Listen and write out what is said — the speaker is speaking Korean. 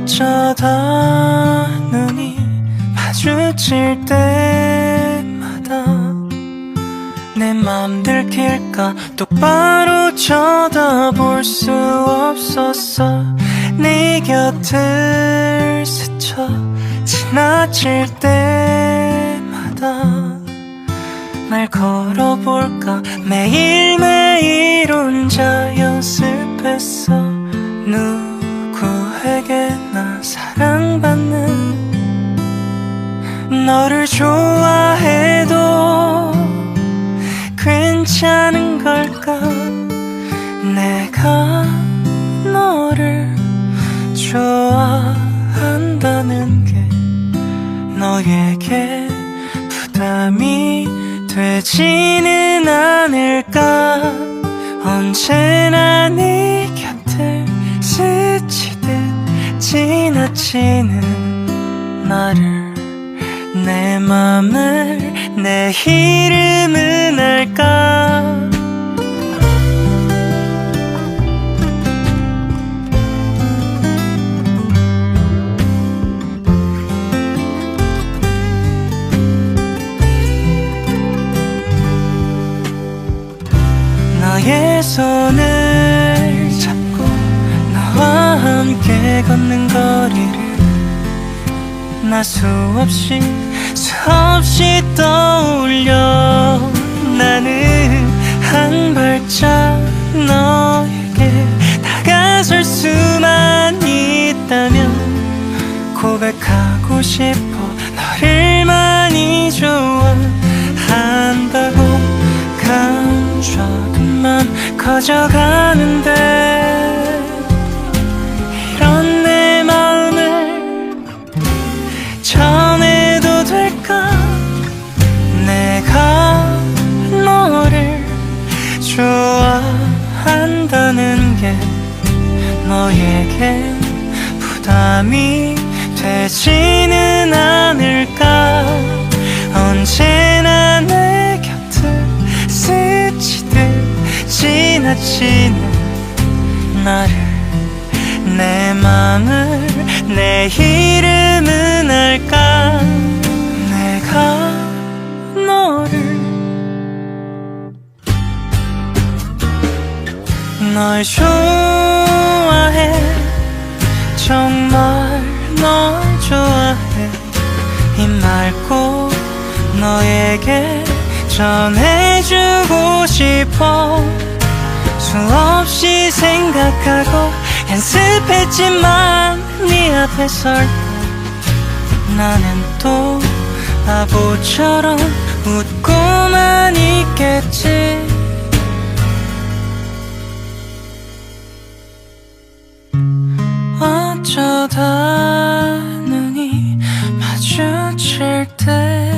어쩌다 눈이 마주칠 때마다 내 맘 들킬까 똑바로 쳐다볼 수 없었어 네 곁을 스쳐 지나칠 때마다 말 걸어볼까? 매일매일 혼자 연습했어 누 너를 좋아해도 괜찮은 걸까? 내가 너를 좋아한다는 게 너에게 부담이 되지는 않을까? 언제나 네 곁을 스치듯 지나치는 나를 내 맘을 내 이름은 알까? 너의 손을 잡고 나와 함께 걷는 거리를 나 수없이 수없이 떠올려. 나는 한 발짝 너에게 다가설 수만 있다면 고백하고 싶어. 너를 많이 좋아한다고 감춰둔 맘 커져가는데 너에게 부담이 되지는 않을까? 언제나 내 곁을 스치듯 지나치는 나를 내 맘을 내 이름은 알까? 내가 너를 널 좋아해 정말 널 좋아해. 이 말 꼭 너에게 전해주고 싶어. 수없이 생각하고 연습했지만 네 앞에 설 때 나는 또 바보처럼 웃고만 있게 어쩌다 눈이 마주칠 때